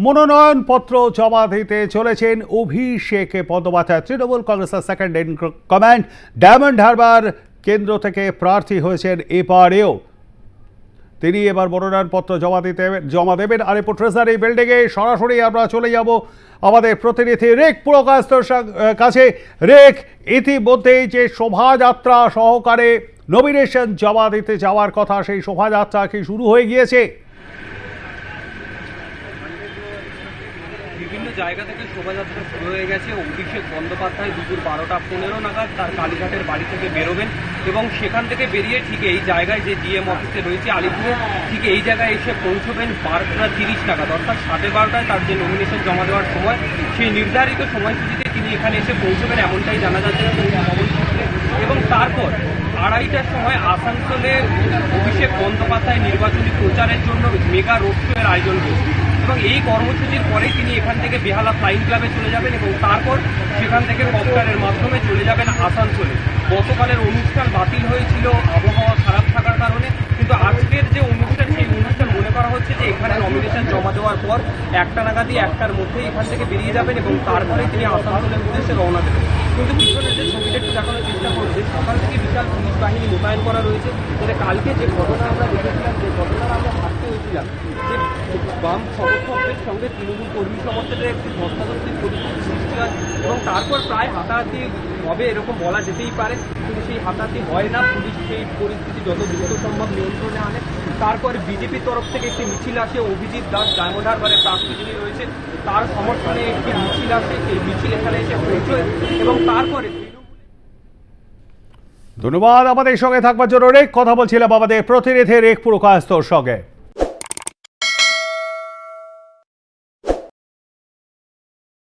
মনোনয়নপত্র জমা দিতে চলেছেন অভিষেক বন্দ্যোপাধ্যায়। তৃণমূল কংগ্রেসের second in command Diamond Harbour কেন্দ্র থেকে প্রার্থী হয়েছেন এবারেও। তিনি এবার মনোনয়নপত্র জমা দিতে, জমা দেবেন। আর আলিপুর ট্রেজারি বিল্ডিংয়ে সরাসরি আমরা চলে যাব আমাদের প্রতিনিধি রেক সাং- কাছে। রেক, ইতিমধ্যেই যে শোভাযাত্রা সহকারে নমিনেশন জমা দিতে যাওয়ার কথা, সেই শোভাযাত্রা কি শুরু হয়ে গিয়েছে? বিভিন্ন জায়গা থেকে শোভাযাত্রা শুরু হয়ে গেছে। অভিষেক বন্দ্যোপাধ্যায় দুপুর বারোটা পনেরো নাগাদ তার কালীঘাটের বাড়ি থেকে বেরোবেন এবং সেখান থেকে বেরিয়ে ঠিক এই জায়গায় যে ডিএম অফিসে রয়েছে আলিপুরে ঠিক এই জায়গায় এসে পৌঁছবেন বারোটা তিরিশ নাগাদ। অর্থাৎ সাড়ে বারোটায় তার যে নমিনেশন জমা দেওয়ার সময়, সেই নির্ধারিত সময়সূচিতে তিনি এখানে এসে পৌঁছবেন এমনটাই জানা যাচ্ছে এবং তারপর আড়াইটার সময় আসানসোলে অভিষেক বন্দ্যোপাধ্যায় নির্বাচনী প্রচারের জন্য মেগা রোড শো এর আয়োজন রয়েছে এবং এই কর্মসূচির পরে তিনি এখান থেকে বেহালা ফ্লাইং ক্লাবে চলে যাবেন এবং তারপর সেখান থেকে কপ্টারের মাধ্যমে চলে যাবেন আসানসোলে। গতকালের অনুষ্ঠান বাতিল হয়েছিল, আবহাওয়া খারাপ থাকার কারণে, কিন্তু আজকের যে অনুষ্ঠান, সেই অনুষ্ঠান মনে করা হচ্ছে যে এখানে নমিনেশন জমা দেওয়ার পর একটা নাগাদই একটার মধ্যেই এখান থেকে বেরিয়ে যাবেন এবং তারপরে তিনি আসানসোলের উদ্দেশ্যে রওনা দেবেন। কিন্তু পিছনে যে ছবিটা একটু দেখানোর চেষ্টা করছে সকাল থেকে বিশাল পুলিশ বাহিনী মোতায়েন করা রয়েছে। তবে কালকে যে ঘটনা আমরা দেখেছিলাম, যে ঘটনার আমরা ভাবতে হয়েছিলাম যে বাম সমর্থকদের সঙ্গে তৃণমূল কর্মী সমর্থকদের একটি ধস্তাধস্তির পরিস্থিতি সৃষ্টি হয় এবং তারপর প্রায় হাতাহাতি হবে এরকম বলা যেতেই পারে। কিন্তু সেই হাতাহাতি হয় না। পুলিশ সেই পরিস্থিতি যত দ্রুত সম্ভব নিয়ন্ত্রণে আনে। তারপরে বিজেপির তরফ থেকে একটি মিছিল আসে। অভিজিৎ দাস ডায়মন্ড হারবারের প্রার্থী যিনি রয়েছে তার সমর্থনে একটি মিছিল আসে। সেই মিছিল এখানে এসে পৌঁছয় এবং তারপরে ধন্যবাদ। আমাদের সঙ্গে থাকবার জন্য রেক কথা বলছিলাম। আমাদের প্রতিনিধি রেক পুরকাস্তর সঙ্গে।